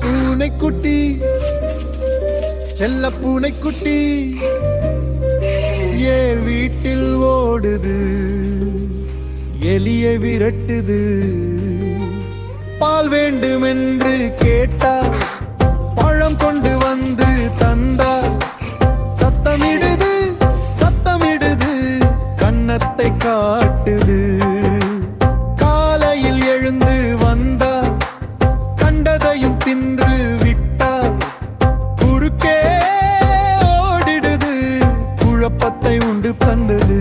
பூனைக்குட்டி செல்ல பூனைக்குட்டி ஏன் வீட்டில் ஓடுது எளிய விரட்டுது. பால் வேண்டுமென்று கேட்டார் பழம் கொண்டு வந்து தந்தார் சத்தமிடுது சத்தமிடுது கன்னத்தை கா கண்டது